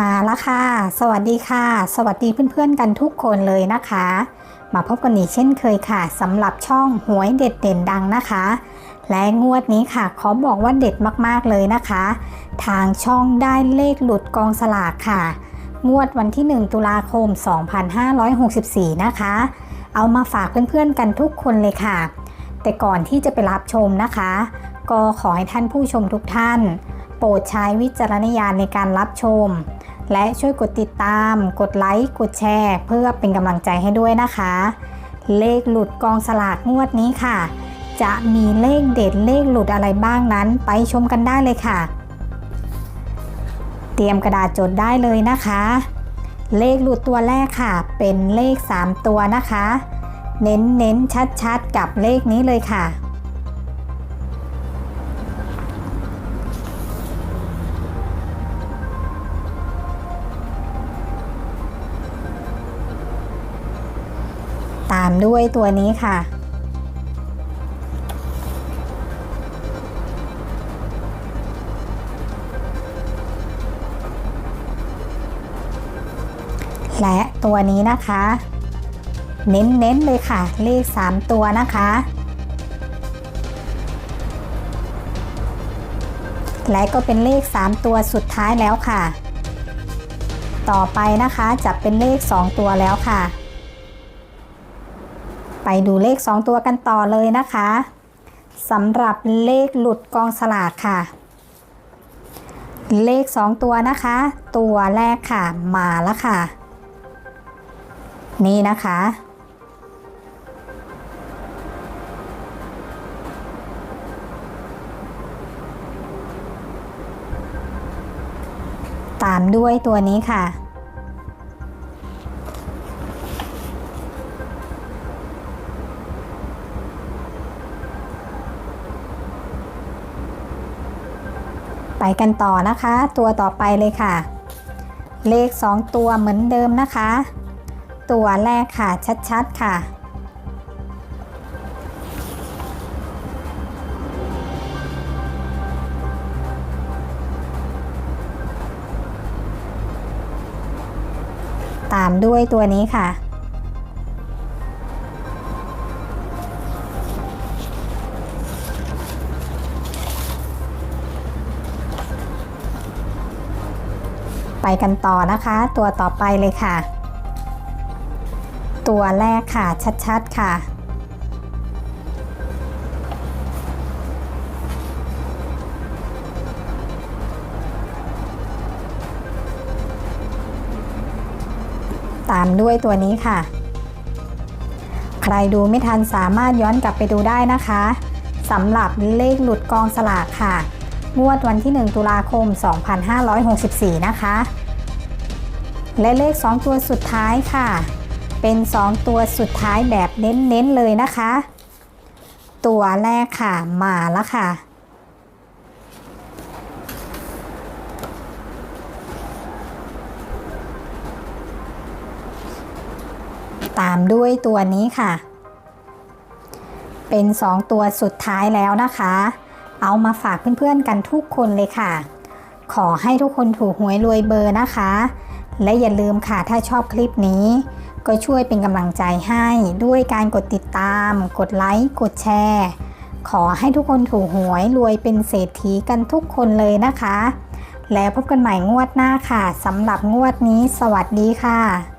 มาแล้วค่ะ สวัสดีค่ะ สวัสดีเพื่อนๆกันทุกคนเลยนะคะ มาพบกันอีกเช่นเคยค่ะสำหรับช่องหวยเด็ดเด่นดังนะคะ และงวดนี้ค่ะขอบอกว่าเด็ดมากๆเลยนะคะ ทางช่องได้เลขหลุดกองสลากค่ะ งวดวันที่ 1 ตุลาคม 2564 นะคะ เอามาฝากเพื่อนๆกันทุกคนเลยค่ะ แต่ก่อนที่จะไปรับชมนะคะ ก็ขอให้ท่านผู้ชมทุกท่านโปรดใช้วิจารณญาณในการรับชม และช่วยกดติดตาม กดไลค์ กดแชร์ เพื่อเป็นกำลังใจให้ด้วยนะคะ เลขหลุดกองสลากงวดนี้ค่ะ จะมีเลขเด็ดเลขหลุดอะไรบ้างนั้น ไปชมกันได้เลยค่ะ เตรียมกระดาษจดได้เลยนะคะ เลขหลุดตัวแรกค่ะ เป็นเลข 3 ตัวนะคะ เน้นเน้นชัดชัดๆกับเลขนี้เลยค่ะามด้วยตัวนี้ค่ะ และตัวนี้นะคะ เน้นๆเลยค่ะ เลข 3 ตัวนะคะ และก็เป็นเลข 3 ตัวสุดท้ายแล้วค่ะ ต่อไปนะคะจะเป็นเลข 2 ตัวแล้วค่ะ ไปดูเลข 2 ตัวกันต่อเลยนะคะสำหรับเลขหลุดกองสลากค่ะ เลข 2 ตัวนะคะ ตัวแรกค่ะมาแล้วค่ะ นี่นะคะ ตามด้วยตัวนี้ค่ะ ไปกันต่อนะคะ ตัวต่อไปเลยค่ะ เลข 2 ตัวเหมือนเดิมนะคะ ตัวแรกค่ะชัดๆค่ะ ตามด้วยตัวนี้ค่ะ ไปกันต่อนะคะ ตัวต่อไปเลยค่ะ ตัวแรกค่ะชัดๆค่ะ ตามด้วยตัวนี้ค่ะ ใครดูไม่ทันสามารถย้อนกลับไปดูได้นะคะสำหรับเลขหลุดกองสลากค่ะ งวดวันที่ 1 ตุลาคม 2564 นะคะ และเลข 2 ตัวสุดท้ายค่ะ เป็น 2 ตัวสุดท้ายแบบเน้นๆเลยนะคะ ตัวแรกค่ะมาแล้วค่ะ ตามด้วยตัวนี้ค่ะ เป็น 2 ตัวสุดท้ายแล้วนะคะ เอามาฝากเพื่อนๆกันทุกคนเลยค่ะ ขอให้ทุกคนถูกหวยรวยเบอร์นะคะ และอย่าลืมค่ะถ้าชอบคลิปนี้ ก็ช่วยเป็นกำลังใจให้ด้วยการกดติดตาม กดไลค์ กดแชร์ ขอให้ทุกคนถูกหวยรวยเป็นเศรษฐีกันทุกคนเลยนะคะ แล้วพบกันใหม่งวดหน้าค่ะสำหรับงวดนี้ สวัสดีค่ะ